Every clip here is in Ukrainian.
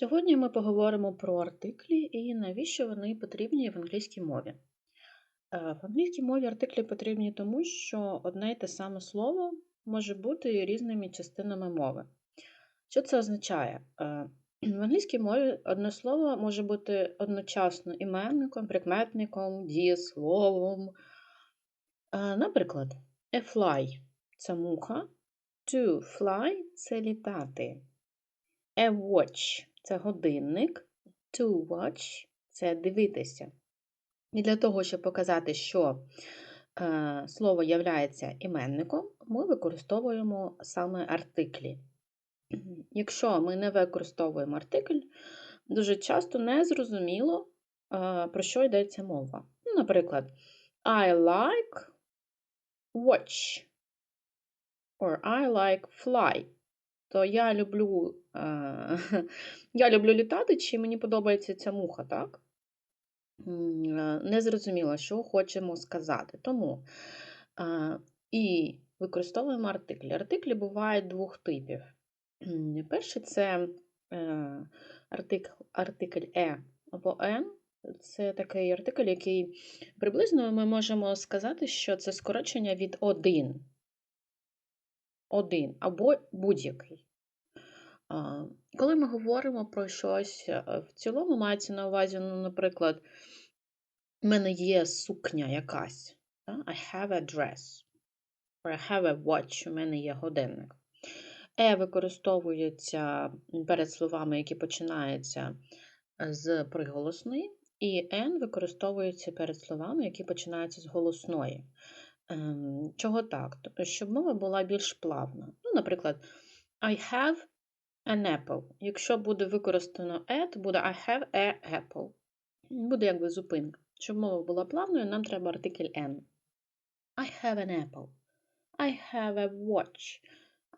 Сьогодні ми поговоримо про артиклі і навіщо вони потрібні в англійській мові. Е, В англійській мові артиклі потрібні тому, що одне й те саме слово може бути різними частинами мови. Що це означає? Е, В англійській мові одне слово може бути одночасно іменником, прикметником, дієсловом. Е, Наприклад, a fly – це муха, to fly – це літати. A watch це годинник, to watch це дивитися. І для того, щоб показати, що е, слово являється іменником, ми використовуємо саме артиклі. Якщо ми не використовуємо артикль, дуже часто не зрозуміло, е, про що йдеться мова. Ну, Наприклад, I like watch or I like fly то я люблю, е, я люблю літати, чи мені подобається ця муха, так? Е, Не зрозуміло, що хочемо сказати. Тому е, і використовуємо артиклі. Артиклі бувають двох типів. Перший це е, артикль, артикль е або n. Це такий артикль, який приблизно ми можемо сказати, що це скорочення від один один або будь-який. Коли ми говоримо про щось е, в цілому, мається на увазі, ну, наприклад, в мене є сукня якась. I have a dress. Or I have a watch, у мене є годинник. Е використовується перед словами, які починаються з приголосної, і N використовується перед словами, які починаються з голосної. Ем, Чого так? Тобто, щоб мова була більш плавна. Ну, Наприклад, I have an apple. Якщо буде використано a, то буде I have a apple. Буде якби зупинка. Щоб мова була плавною, нам треба артикль N. I have an apple. I have a watch.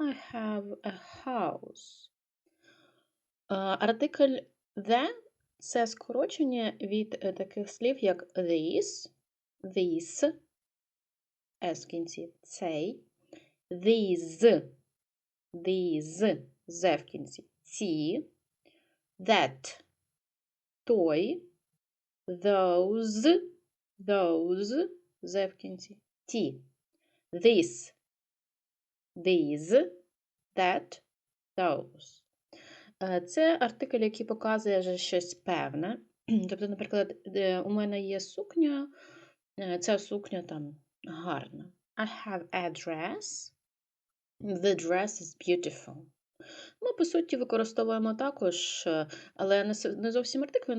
I have a house. Артикль the це скорочення від е, таких слів, як these, these, s в кінці, цей, these, these, з в кінці, ці, that, той, those, those, з в кінці, ті, this, these, that, those. Е, Це артикль, який показує вже щось певне. Тобто, наприклад, у мене є сукня, е, ця сукня там гарна. I have a dress. The dress is beautiful. Ми, по суті, використовуємо також, е, але не зовсім артикль.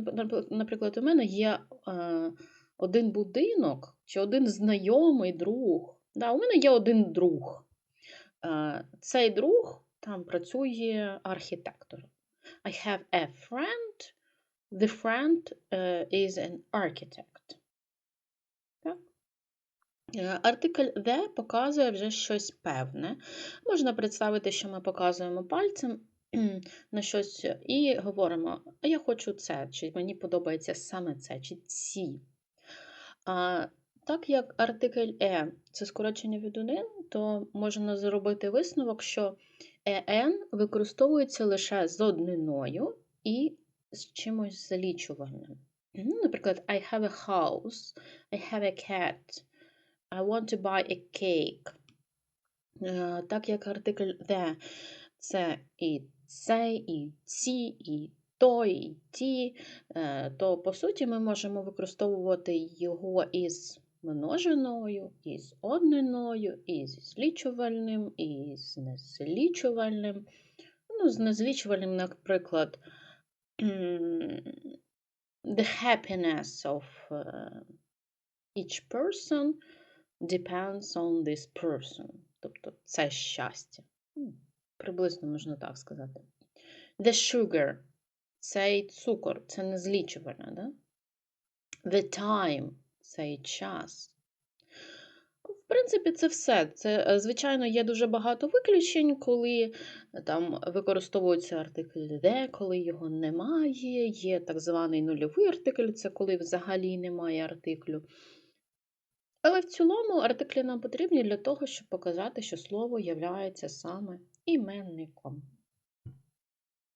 Наприклад, у мене є е, один будинок чи один знайомий друг. Да, у мене є один друг. Е, Цей друг там працює архітектором. I have a friend. The friend is an architect. Е, Артикль the показує вже щось певне. Можна представити, що ми показуємо пальцем на щось і говоримо, я хочу це, чи мені подобається саме це, чи ці. Так як артикль е це скорочення від один, то можна зробити висновок, що en використовується лише з одниною і з чимось залічувальним. Ну, Наприклад, I have a house, I have a cat, I want to buy a cake. Так як артикль the це і цей, і ці, і той, і ті, е, то по суті ми можемо використовувати його із множиною, із одниною, із злічувальним, і з незлічувальним. Ну, з незлічувальним, наприклад, the happiness of е, each person depends on this person. Тобто це щастя. Приблизно можна так сказати. The sugar цей цукор, це не злічувальне, да? The time цей час. В принципі, це все. Це, е, звичайно, є дуже багато виключень, коли е, там використовується артикль де, коли його немає. Є так званий нульовий артикль, це коли взагалі немає артиклю. Але в цілому артиклі нам потрібні для того, щоб показати, що слово являється саме іменником.